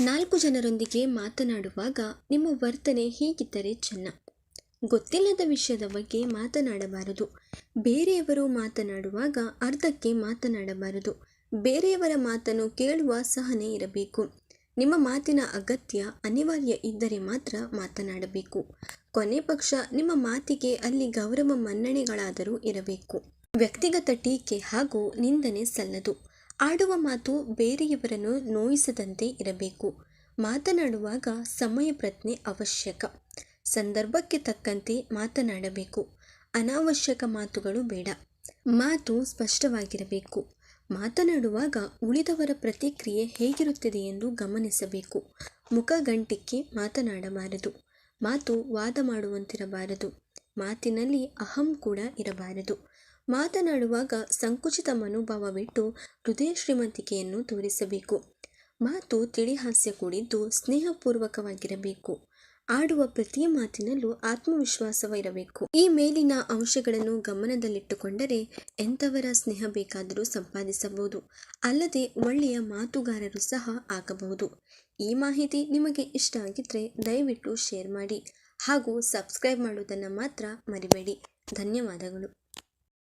ನಾಲ್ಕು ಜನರೊಂದಿಗೆ ಮಾತನಾಡುವಾಗ ನಿಮ್ಮ ವರ್ತನೆ ಹೀಗಿದ್ದರೆ ಚೆನ್ನ. ಗೊತ್ತಿಲ್ಲದ ವಿಷಯದ ಬಗ್ಗೆ ಮಾತನಾಡಬಾರದು. ಬೇರೆಯವರು ಮಾತನಾಡುವಾಗ ಅರ್ಧಕ್ಕೆ ಮಾತನಾಡಬಾರದು. ಬೇರೆಯವರ ಮಾತನ್ನು ಕೇಳುವ ಸಹನೆ ಇರಬೇಕು. ನಿಮ್ಮ ಮಾತಿನ ಅಗತ್ಯ ಅನಿವಾರ್ಯ ಇದ್ದರೆ ಮಾತ್ರ ಮಾತನಾಡಬೇಕು. ಕೊನೆ ಪಕ್ಷ ನಿಮ್ಮ ಮಾತಿಗೆ ಅಲ್ಲಿ ಗೌರವ ಮನ್ನಣೆಗಳಾದರೂ ಇರಬೇಕು. ವ್ಯಕ್ತಿಗತ ಟೀಕೆ ಹಾಗೂ ನಿಂದನೆ ಸಲ್ಲದು. ಆಡುವ ಮಾತು ಬೇರೆಯವರನ್ನು ನೋಯಿಸದಂತೆ ಇರಬೇಕು. ಮಾತನಾಡುವಾಗ ಸಮಯ ಪ್ರಜ್ಞೆ ಅವಶ್ಯಕ. ಸಂದರ್ಭಕ್ಕೆ ತಕ್ಕಂತೆ ಮಾತನಾಡಬೇಕು. ಅನಾವಶ್ಯಕ ಮಾತುಗಳು ಬೇಡ. ಮಾತು ಸ್ಪಷ್ಟವಾಗಿರಬೇಕು. ಮಾತನಾಡುವಾಗ ಉಳಿದವರ ಪ್ರತಿಕ್ರಿಯೆ ಹೇಗಿರುತ್ತದೆ ಎಂದು ಗಮನಿಸಬೇಕು. ಮುಖ ಗಂಟಿಕ್ಕೆ ಮಾತನಾಡಬಾರದು. ಮಾತು ವಾದ ಮಾಡುವಂತಿರಬಾರದು. ಮಾತಿನಲ್ಲಿ ಅಹಂ ಕೂಡ ಇರಬಾರದು. ಮಾತನಾಡುವಾಗ ಸಂಕುಚಿತ ಮನೋಭಾವವಿಟ್ಟು ಹೃದಯ ಶ್ರೀಮಂತಿಕೆಯನ್ನು ತೋರಿಸಬೇಕು. ಮಾತು ತಿಳಿಹಾಸ್ಯ ಕೂಡಿದ್ದು ಸ್ನೇಹಪೂರ್ವಕವಾಗಿರಬೇಕು. ಆಡುವ ಪ್ರತಿ ಮಾತಿನಲ್ಲೂ ಆತ್ಮವಿಶ್ವಾಸವಿರಬೇಕು. ಈ ಮೇಲಿನ ಅಂಶಗಳನ್ನು ಗಮನದಲ್ಲಿಟ್ಟುಕೊಂಡರೆ ಎಂಥವರ ಸ್ನೇಹ ಬೇಕಾದರೂ ಸಂಪಾದಿಸಬಹುದು. ಅಲ್ಲದೆ ಒಳ್ಳೆಯ ಮಾತುಗಾರರು ಸಹ ಆಗಬಹುದು. ಈ ಮಾಹಿತಿ ನಿಮಗೆ ಇಷ್ಟ ಆಗಿದ್ರೆ ದಯವಿಟ್ಟು ಶೇರ್ ಮಾಡಿ ಹಾಗೂ ಸಬ್ಸ್ಕ್ರೈಬ್ ಮಾಡುವುದನ್ನು ಮಾತ್ರ ಮರಿಬೇಡಿ. ಧನ್ಯವಾದಗಳು.